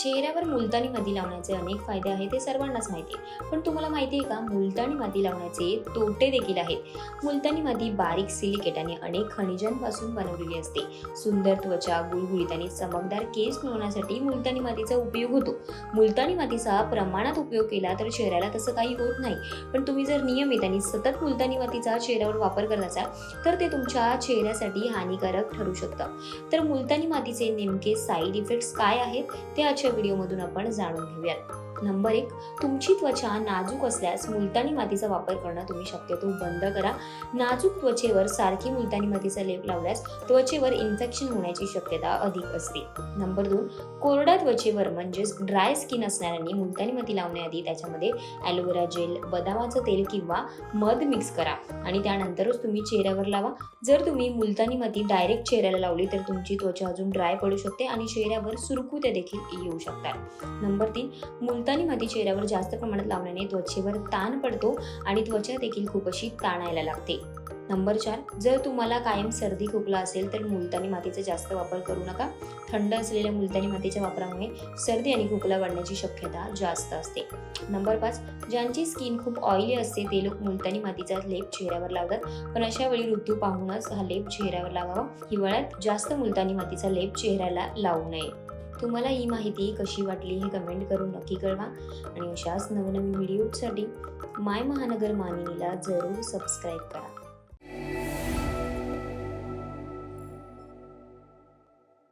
चेहऱ्यावर मुलतानी माती लावण्याचे अनेक फायदे आहेत ते सर्वांनाच माहिती आहे. पण तुम्हाला माहिती आहे का? मुलतानी माती लावण्याचे तोटे देखील आहेत. मुलतानी माती बारीक सिलिकेट आणि अनेक खनिजांपासून बनवलेली असते. सुंदर त्वचा गुळगुळीत आणि चमकदार केस मिळवण्यासाठी मुलतानी मातीचा उपयोग होतो. मुलतानी मातीचा प्रमाणात उपयोग केला तर चेहऱ्याला तसं काही होत नाही. पण तुम्ही जर नियमित आणि सतत मुलतानी मातीचा चेहऱ्यावर वापर करत असाल तर ते तुमच्या चेहऱ्यासाठी हानिकारक ठरू शकतं. तर मुलतानी मातीचे नेमके साईड इफेक्ट्स काय आहेत? ते आजच्या व्हिडिओमधून आपण जाणून घेऊयात. नंबर एक तुमची त्वचा नाजूक असल्यास मुलतानी मातीचा वापर करणं तुम्ही शक्यतो बंद करा. नाजूक त्वचेवर सारखी मुलतानी मातीचा लेप लावल्यास त्वचेवर इन्फेक्शन होण्याची शक्यता अधिक असते. नंबर दोन कोरड्या त्वचेवर म्हणजेच ड्राय स्किन असणाऱ्यांनी मुलतानी माती लावण्याआधी त्याच्यामध्ये ॲलोवेरा जेल बदामाचं तेल किंवा मध मिक्स करा आणि त्यानंतरच तुम्ही चेहऱ्यावर लावा. जर तुम्ही मुलतानी माती डायरेक्ट चेहऱ्याला लावली तर तुमची त्वचा अजून ड्राय पडू शकते आणि चेहऱ्यावर सुरकुत्या देखील येऊ शकतात. नंबर तीन मुलतानी माती चेहऱ्यावर जास्त प्रमाणात लावल्याने त्वचेवर ताण पडतो आणि त्वचा देखील खूप अशी ताणायला लागते. नंबर चार जर तुम्हाला कायम सर्दी खोकला असेल तर मुलतानी मातीचा जास्त वापर करू नका. थंड असलेल्या मुलतानी मातीच्या वापरामुळे सर्दी आणि खोकला वाढण्याची शक्यता जास्त असते. नंबर पाच ज्यांची स्किन खूप ऑइली असते ते लोक मुलतानी मातीचा लेप चेहऱ्यावर लावतात. पण अशा वेळी ऋतू पाहूनच हा लेप चेहऱ्यावर लावावा. हिवाळ्यात जास्त मुलतानी मातीचा लेप चेहऱ्याला लावू नये. तुम्हाला ही माहिती कशी वाटली हे कमेंट करून नक्की कळवा. आणि अशाच नवनवीन व्हिडिओसाठी माय महानगर मानिनीला जरूर सबस्क्राईब करा.